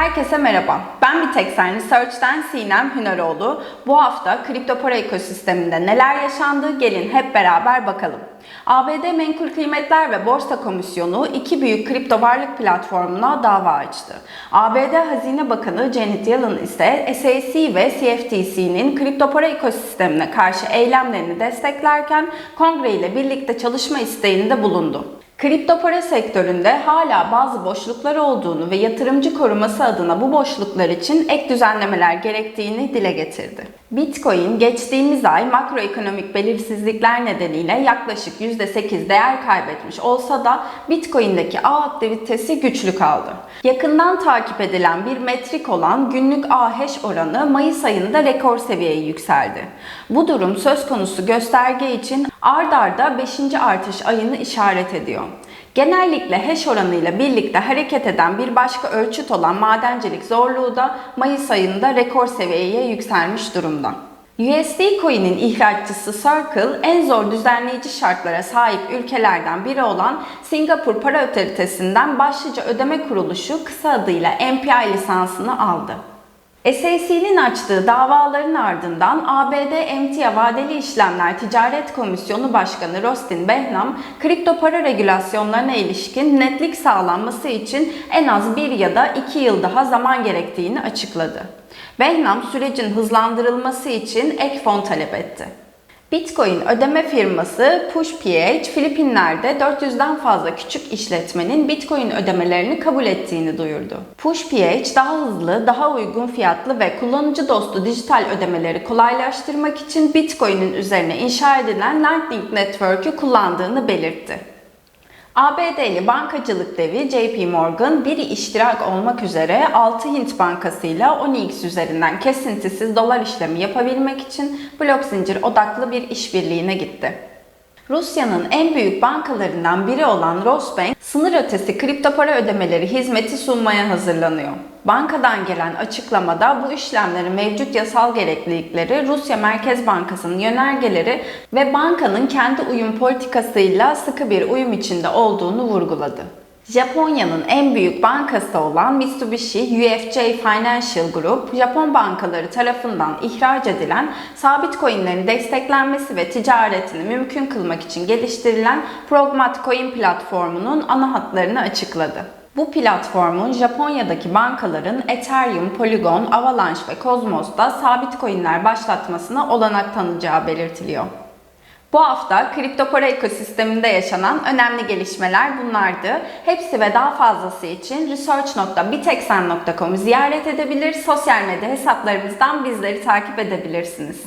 Herkese merhaba. Ben Biteksen Research'ten Sinem Hüneroğlu. Bu hafta kripto para ekosisteminde neler yaşandı gelin hep beraber bakalım. ABD Menkul Kıymetler ve Borsa Komisyonu iki büyük kripto varlık platformuna dava açtı. ABD Hazine Bakanı Janet Yellen ise SEC ve CFTC'nin kripto para ekosistemine karşı eylemlerini desteklerken kongre ile birlikte çalışma isteğinde bulundu. Kripto para sektöründe hala bazı boşluklar olduğunu ve yatırımcı koruması adına bu boşluklar için ek düzenlemeler gerektiğini dile getirdi. Bitcoin geçtiğimiz ay makroekonomik belirsizlikler nedeniyle yaklaşık %8 değer kaybetmiş olsa da Bitcoin'deki ağ aktivitesi güçlü kaldı. Yakından takip edilen bir metrik olan günlük ağ oranı Mayıs ayında rekor seviyeye yükseldi. Bu durum söz konusu gösterge için ard arda 5. artış ayını işaret ediyor. Genellikle hash oranıyla birlikte hareket eden bir başka ölçüt olan madencilik zorluğu da Mayıs ayında rekor seviyeye yükselmiş durumda. USD Coin'in ihraççısı Circle en zor düzenleyici şartlara sahip ülkelerden biri olan Singapur Para Otoritesi'nden başlıca ödeme kuruluşu kısa adıyla MPI lisansını aldı. SEC'nin açtığı davaların ardından ABD Emtia Vadeli İşlemler Ticaret Komisyonu Başkanı Rostin Behnam, kripto para regülasyonlarına ilişkin netlik sağlanması için en az bir ya da iki yıl daha zaman gerektiğini açıkladı. Behnam sürecin hızlandırılması için ek fon talep etti. Bitcoin ödeme firması PushPH, Filipinler'de 400'den fazla küçük işletmenin Bitcoin ödemelerini kabul ettiğini duyurdu. PushPH daha hızlı, daha uygun fiyatlı ve kullanıcı dostu dijital ödemeleri kolaylaştırmak için Bitcoin'in üzerine inşa edilen Lightning Network'ü kullandığını belirtti. ABD'li bankacılık devi JP Morgan, biri iştirak olmak üzere 6 Hint bankasıyla ONX üzerinden kesintisiz dolar işlemi yapabilmek için blok zincir odaklı bir işbirliğine gitti. Rusya'nın en büyük bankalarından biri olan Rosbank, sınır ötesi kripto para ödemeleri hizmeti sunmaya hazırlanıyor. Bankadan gelen açıklamada bu işlemlerin mevcut yasal gereklilikleri, Rusya Merkez Bankası'nın yönergeleri ve bankanın kendi uyum politikasıyla sıkı bir uyum içinde olduğunu vurguladı. Japonya'nın en büyük bankası olan Mitsubishi UFJ Financial Group, Japon bankaları tarafından ihraç edilen sabit coinlerin desteklenmesi ve ticaretini mümkün kılmak için geliştirilen Progmat Coin platformunun ana hatlarını açıkladı. Bu platformun Japonya'daki bankaların Ethereum, Polygon, Avalanche ve Cosmos'ta sabit coinler başlatmasına olanak tanıyacağı belirtiliyor. Bu hafta kripto para ekosisteminde yaşanan önemli gelişmeler bunlardı. Hepsi ve daha fazlası için research.biteksen.com'u ziyaret edebilir, sosyal medya hesaplarımızdan bizleri takip edebilirsiniz.